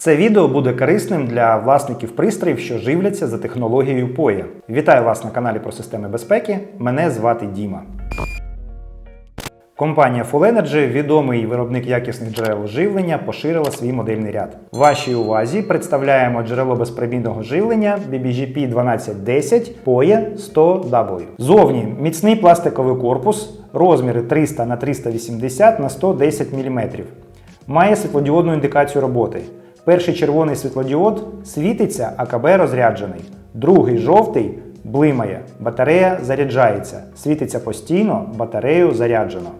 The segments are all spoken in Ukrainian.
Це відео буде корисним для власників пристроїв, що живляться за технологією POE. Вітаю вас на каналі про системи безпеки. Мене звати Діма. Компанія Full Energy, відомий виробник якісних джерел живлення, поширила свій модельний ряд. Вашій увазі представляємо джерело безпромінного живлення BBGP 1210 POE 100W. Зовні міцний пластиковий корпус, розміри 300 на 380 на 110 мм. Має світлодіодну індикацію роботи. Перший червоний світлодіод світиться, АКБ розряджений. Другий жовтий блимає, батарея заряджається, світиться постійно, батарею заряджено.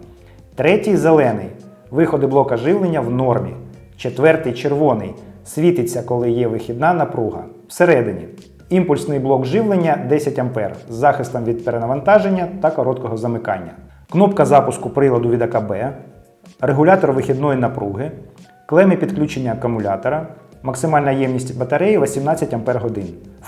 Третій зелений виходи блока живлення в нормі. Четвертий червоний світиться, коли є вихідна напруга. Всередині імпульсний блок живлення 10 А з захистом від перенавантаження та короткого замикання. Кнопка запуску приладу від АКБ, регулятор вихідної напруги, клеми підключення акумулятора, максимальна ємність батареї 18 Ах.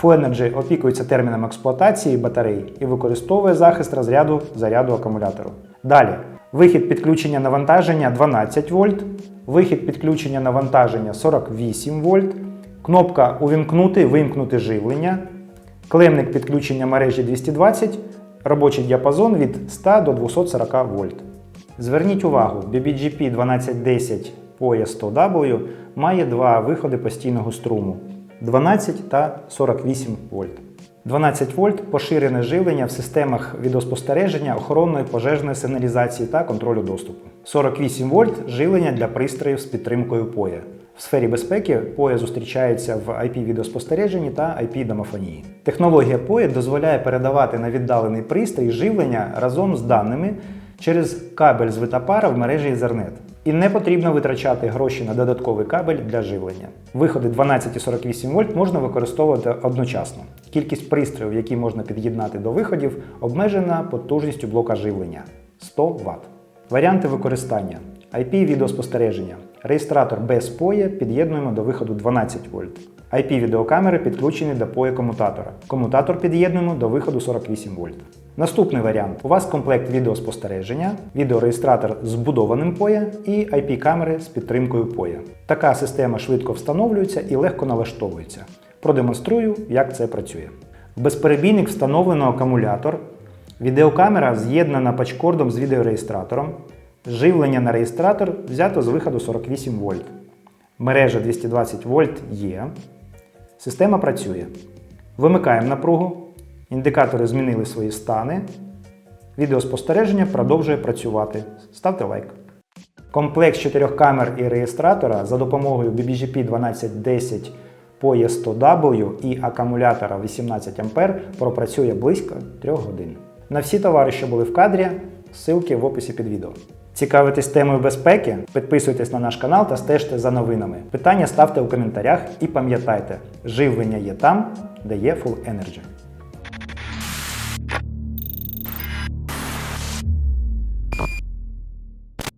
Full Energy опікується терміном експлуатації батареї і використовує захист розряду заряду акумулятору. Далі вихід підключення навантаження 12 вольт, вихід підключення навантаження 48 вольт, кнопка Увімкнути, вимкнути живлення, клемник підключення мережі 220, робочий діапазон від 100 до 240 вольт. Зверніть увагу, BBGP 1210 POE 100W має два виходи постійного струму 12 та 48 вольт. 12 вольт поширене живлення в системах відеоспостереження, охоронної пожежної сигналізації та контролю доступу. 48 вольт живлення для пристроїв з підтримкою POE. В сфері безпеки POE зустрічається в IP-відеоспостереженні та IP-домофонії. Технологія POE дозволяє передавати на віддалений пристрій живлення разом з даними через кабель з витапара в мережі Ethernet. І не потрібно витрачати гроші на додатковий кабель для живлення. Виходи 12 і 48 вольт можна використовувати одночасно. Кількість пристроїв, які можна під'єднати до виходів, обмежена потужністю блока живлення 100 Вт. Варіанти використання: IP-відеоспостереження. Реєстратор без POE під'єднуємо до виходу 12 вольт. IP-відеокамери підключені до POE комутатора. Комутатор під'єднуємо до виходу 48 вольт. Наступний варіант: у вас комплект відеоспостереження, відеореєстратор з вбудованим POE і IP-камери з підтримкою POE. Така система швидко встановлюється і легко налаштовується. Продемонструю, як це працює. В безперебійник встановлено акумулятор, відеокамера з'єднана пачкордом з відеореєстратором. Живлення на реєстратор взято з виходу 48 вольт. Мережа 220 вольт є. Система працює. Вимикаємо напругу. Індикатори змінили свої стани. Відеоспостереження продовжує працювати. Ставте лайк. Комплект з 4 камер і реєстратора за допомогою BBGP 1210 POE 100W і акумулятора 18 А пропрацює близько 3 годин. На всі товари, що були в кадрі, ссылки в описі під відео. Цікавитесь темою безпеки? Підписуйтесь на наш канал та стежте за новинами. Питання ставте у коментарях і пам'ятайте, живлення є там, де є Full Energy.